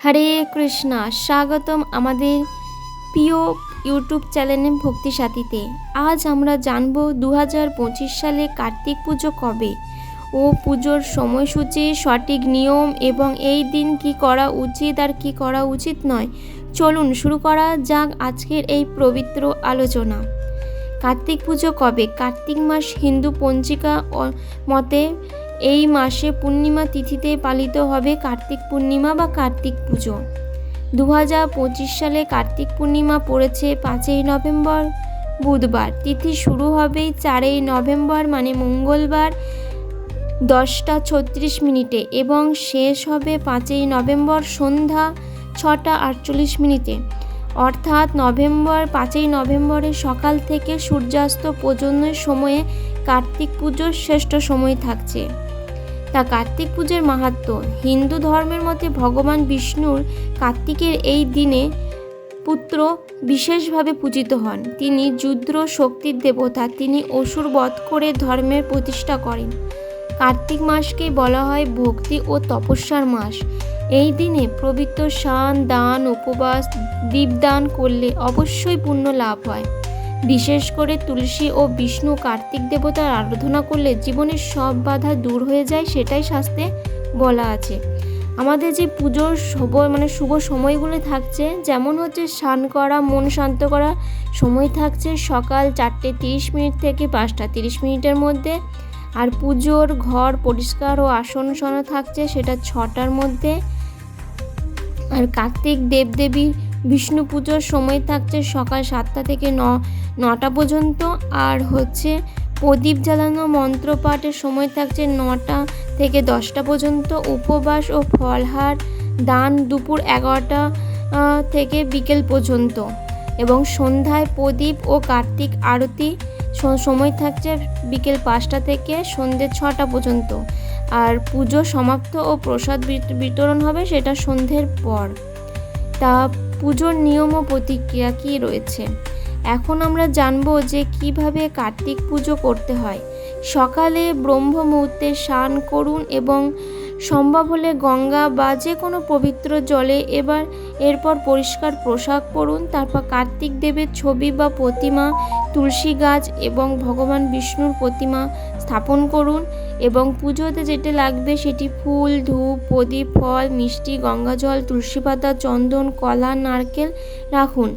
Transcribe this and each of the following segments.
হরে কৃষ্ণা, স্বাগতম আমাদের প্রিয় ইউটিউব চ্যানেলে ভক্তি সাথীতে। আজ আমরা জানব দু সালে কার্তিক পুজো কবে ও পুজোর সময়সূচি, সঠিক নিয়ম এবং এই দিন কি করা উচিত আর কি করা উচিত নয়। চলুন শুরু করা যাক আজকের এই পবিত্র আলোচনা। কার্তিক পুজো কবে? কার্তিক মাস হিন্দু পঞ্জিকা মতে এই মাসে পূর্ণিমা তিথিতে পালিত হবে কার্তিক পূর্ণিমা বা কার্তিক পুজো। দু হাজার পঁচিশ সালে কার্তিক পূর্ণিমা পড়েছে পাঁচই নভেম্বর, বুধবার। তিথি শুরু হবে চারই নভেম্বর মানে মঙ্গলবার দশটা ছত্রিশ মিনিটে এবং শেষ হবে পাঁচই নভেম্বর সন্ধ্যা ছটা আটচল্লিশ মিনিটে। অর্থাৎ নভেম্বর, পাঁচই নভেম্বরের সকাল থেকে সূর্যাস্ত পর্যন্ত সময়ে কার্তিক পুজোর শ্রেষ্ঠ সময় থাকছে। তা কার্তিক পুজোর মাহাত্ম্য হিন্দু ধর্মের মতে ভগবান বিষ্ণুর কার্তিকের এই দিনে পুত্র বিশেষভাবে পূজিত হন। তিনি যুদ্র শক্তির দেবতা, তিনি অসুর বধ করে ধর্মের প্রতিষ্ঠা করেন। কার্তিক মাসকে বলা হয় ভক্তি ও তপস্যার মাস। এই দিনে পবিত্র স্নান দান, উপবাস, দীপদান করলে অবশ্যই পুণ্য লাভ হয়। বিশেষ করে তুলসী ও বিষ্ণু কার্তিক দেবতার আরাধনা করলে জীবনের সব বাধা দূর হয়ে যায়, সেটাই শাস্ত্রে বলা আছে। আমাদের যে পুজোর শুভ মানে শুভ সময়গুলো থাকছে, যেমন হচ্ছে স্নান করা, মন শান্ত করা, সময় থাকছে সকাল চারটে তিরিশ মিনিট থেকে পাঁচটা তিরিশ মিনিটের মধ্যে। আর পুজোর ঘর পরিষ্কার ও আসন সনা থাকছে সেটা ছটার মধ্যে। আর কার্তিক দেবদেবী বিষ্ণু পুজোর সময় থাকছে সকাল সাতটা থেকে ন নটা পর্যন্ত আর হচ্ছে প্রদীপ জ্বালানো মন্ত্রপাঠের সময় থাকছে নটা থেকে দশটা পর্যন্ত। উপবাস ও ফলহার দান দুপুর এগারোটা থেকে বিকেল পর্যন্ত। এবং সন্ধ্যায় প্রদীপ ও কার্তিক আরতি সময় থাকছে বিকেল পাঁচটা থেকে সন্ধ্যে ছটা পর্যন্ত। আর পুজো সমাপ্ত ও প্রসাদ বিত- বিতরণ হবে সেটা সন্ধ্যের পর। তা পুজোর নিয়ম ও প্রতিক্রিয়া কী রয়েছে? এখন আমরা জানব যে কীভাবে কার্তিক পুজো করতে হয়। সকালে ব্রহ্ম মুহূর্তে স্নান করুন এবং সম্ভব হলে গঙ্গা বা যে কোনো পবিত্র জলে এবার এরপর পরিষ্কার পোশাক পরুন। তারপর কার্তিক দেবের ছবি বা প্রতিমা, তুলসী গাছ এবং ভগবান বিষ্ণুর প্রতিমা স্থাপন করুন এবং পুজোতে যেটা লাগবে সেটি ফুল, ধূপ, প্রদীপ, ফল, মিষ্টি, গঙ্গাজল, তুলসী পাতা, চন্দন, কলা, নারকেল রাখুন।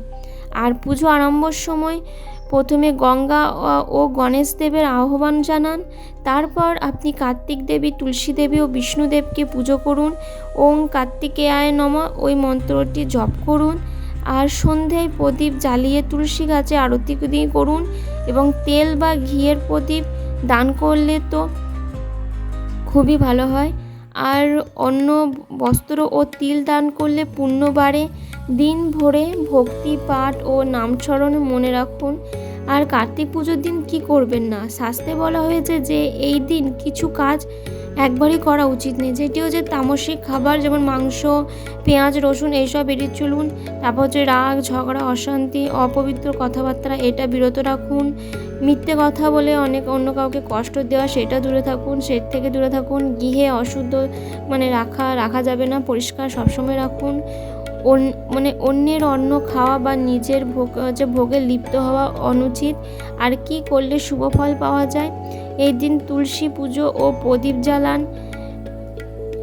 আর পুজো আরম্ভর সময় প্রথমে গঙ্গা ও- গণেশ দেবের আহ্বান জানান। তারপর আপনি কার্তিক দেবী, তুলসী দেবী ও বিষ্ণুদেবকে পুজো করুন। ওং কার্তিকেয়ায় নম, ওই মন্ত্রটি জপ করুন। আর সন্ধ্যায় প্রদীপ জ্বালিয়ে তুলসী গাছে আরতি করুন এবং তেল বা ঘিয়ের প্রদীপ দান করলে তো খুবই ভালো হয়। আর অন্য বস্ত্র ও তিল দান করলে পুণ্য বাড়ে। দিন ভরে ভক্তি, পাঠ ও নামস্মরণ মনে রাখুন। আর কার্তিক পুজোর দিন কি করবেন না? শাস্তে বলা হয়েছে যে, এই দিন কিছু কাজ একবারই করা উচিত নেই। যেটি হচ্ছে তামসিক খাবার, যেমন মাংস, পেঁয়াজ, রসুন, এইসব এড়িয়ে চলুন। তারপর হচ্ছে রাগ, ঝগড়া, অশান্তি, অপবিত্র কথাবার্তা, এটা বিরত রাখুন। মিথ্যে কথা বলে অনেক অন্য কাউকে কষ্ট দেওয়া, সেটা দূরে থাকুন সে থেকে দূরে থাকুন। গৃহে অশুদ্ধ মানে রাখা রাখা যাবে না, পরিষ্কার সবসময় রাখুন। মানে অন্যের অন্ন খাওয়া বা নিজের ভোগ হচ্ছে ভোগে লিপ্ত হওয়া অনুচিত। আর কি করলে শুভ ফল পাওয়া যায়? এই দিন তুলসী পুজো ও প্রদীপ জ্বালান।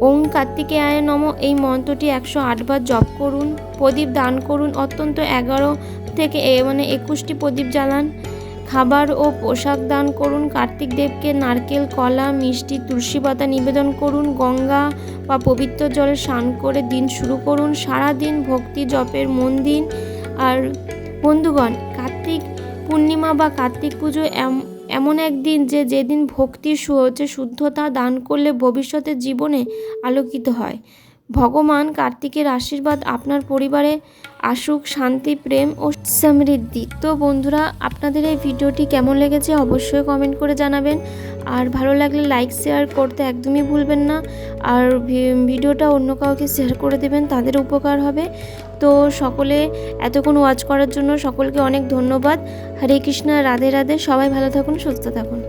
ওং কার্তিকেয়ায় নম। এই মন্ত্রটি একশো আটবার জপ করুন। প্রদীপ দান করুন। অত্যন্ত এগারো থেকে মানে একুশটি প্রদীপ জ্বালান। খাবার ও পোশাক দান করুন। কার্তিক দেবকে নারকেল, কলা, মিষ্টি, তুলসী পাতা নিবেদন করুন। গঙ্গা বা পবিত্র জলে স্নান করে দিন শুরু করুন। সারা দিন ভক্তি জপের মন দিন। আর বন্ধুগণ, কার্তিক পূর্ণিমা বা কার্তিক পুজো এম- এমন একদিন যে যেদিন ভক্তি হচ্ছে শুদ্ধতা দান করলে ভবিষ্যতের জীবনে আলোকিত হয়। ভগবান কার্তিকের আশীর্বাদ আপনার পরিবারে আসুক, শান্তি, প্রেম ও সমৃদ্ধি। তো বন্ধুরা, আপনাদের এই ভিডিওটি কেমন লেগেছে অবশ্যই কমেন্ট করে জানাবেন। আর ভালো লাগলে লাইক শেয়ার করতে একদমই ভুলবেন না। আর ভিডিওটা অন্য কাউকে শেয়ার করে দেবেন, তাদের উপকার হবে। তো সকলে এতক্ষণ ওয়াচ করার জন্য সকলকে অনেক ধন্যবাদ। হরে কৃষ্ণ, রাধে রাধে। সবাই ভালো থাকুন, সুস্থ থাকুন।